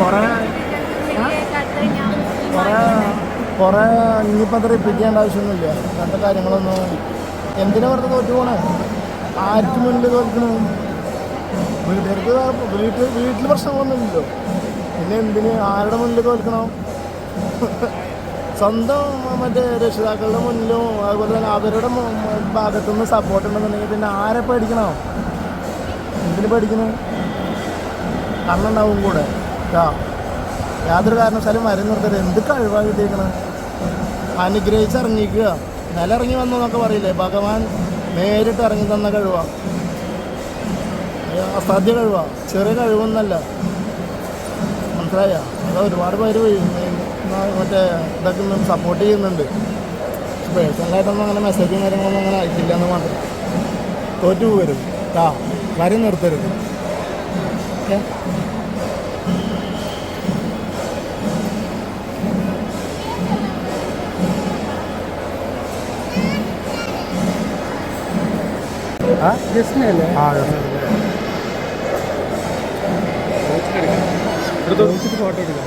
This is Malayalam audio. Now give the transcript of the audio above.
കുറേ കുറേ കുറേ ഇനിയിപ്പോൾ അത്ര റിപ്പീറ്റ് ആവശ്യമൊന്നുമില്ല. അങ്ങനത്തെ കാര്യങ്ങളൊന്നും എന്തിനാ വെറുതെ തോറ്റു പോണേ? ആർക്ക് മുന്നിൽ തോൽക്കണു? വീട്ടുകാർക്ക് വീട്ടിൽ വീട്ടിൽ പ്രശ്നങ്ങളൊന്നുമില്ലല്ലോ. പിന്നെ എന്തിന്? ആരുടെ മുന്നിൽ തോൽക്കണം? സ്വന്തം മറ്റേ രക്ഷിതാക്കളുടെ മുന്നിലും അതുപോലെ തന്നെ അവരുടെ ഭാഗത്തുനിന്ന് സപ്പോർട്ട് ഉണ്ടെന്നുണ്ടെങ്കിൽ പിന്നെ ആരെ പേടിക്കണോ? എന്തിനു പേടിക്കുന്നു കണ്ണുണ്ടാവും കൂടെ. യാതൊരു കാരണവശാലും വരെ നിർത്തരുത് എന്ത് കഴിവാണ് കിട്ടിയേക്കണത് അനുഗ്രഹിച്ച് ഇറങ്ങിക്കുക നിലയിറങ്ങി വന്നു എന്നൊക്കെ പറയില്ലേ? ഭഗവാൻ നേരിട്ട് ഇറങ്ങി തന്ന കഴിവാ. അസാധ്യ കഴിവാ. ചെറിയ കഴിവൊന്നല്ല. മനസ്സിലായ? അത് ഒരുപാട് പേര് മറ്റേ ഇതൊക്കെ സപ്പോർട്ട് ചെയ്യുന്നുണ്ട്. പേഴ്സണലായിട്ടൊന്നും അങ്ങനെ മെസ്സേജും കാര്യങ്ങളൊന്നും അങ്ങനെ അയച്ചില്ല എന്ന് മാത്രം. തോറ്റു പോകരുത് ആ വരി നിർത്തരുത്. ഓക്കെ? ഫോട്ടോ എടുക്കാം.